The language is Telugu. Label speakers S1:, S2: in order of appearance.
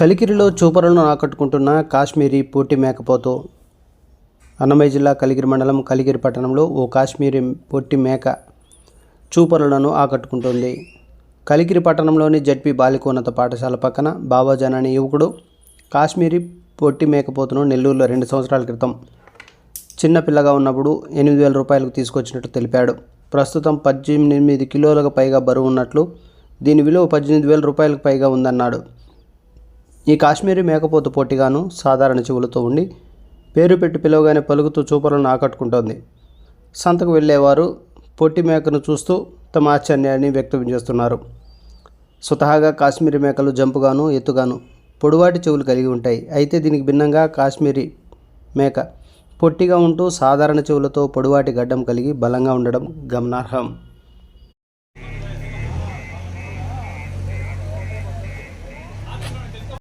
S1: కలికిరిలో చూపరులను ఆకట్టుకుంటున్న కాశ్మీరీ పూటి మేకపోతు. అన్నమయ్య జిల్లా కలిగిరి మండలం కలిగిరి పట్టణంలో ఓ కాశ్మీరీ పొట్టి మేక చూపరులను ఆకట్టుకుంటుంది. కలిగిరి పట్టణంలోని జడ్పీ బాలికోన్నత పాఠశాల పక్కన బాబాజాన్ అనే యువకుడు కాశ్మీరీ పొట్టి మేకపోతును నెల్లూరులో రెండు సంవత్సరాల క్రితం చిన్నపిల్లగా ఉన్నప్పుడు ఎనిమిది వేల రూపాయలకు తీసుకొచ్చినట్టు తెలిపాడు. ప్రస్తుతం పద్దెనిమిది కిలోలకు పైగా బరువు ఉన్నట్లు దీని విలువ పద్దెనిమిది వేల రూపాయలకు పైగా ఉందన్నాడు. ఈ కాశ్మీరీ మేకపోతు పొట్టిగాను సాధారణ చెవులతో ఉండి పేరు పెట్టి పిలవగానే పలుకుతూ చూపలను ఆకట్టుకుంటోంది. సంతకు వెళ్ళేవారు పొట్టి మేకను చూస్తూ తమ ఆశ్చర్యాన్ని వ్యక్తం చేస్తున్నారు. స్వతహాగా కాశ్మీరీ మేకలు జంపుగాను ఎత్తుగాను పొడువాటి చెవులు కలిగి ఉంటాయి. అయితే దీనికి భిన్నంగా కాశ్మీరీ మేక పొట్టిగా ఉంటూ సాధారణ చెవులతో పొడువాటి గడ్డం కలిగి బలంగా ఉండడం గమనార్హం.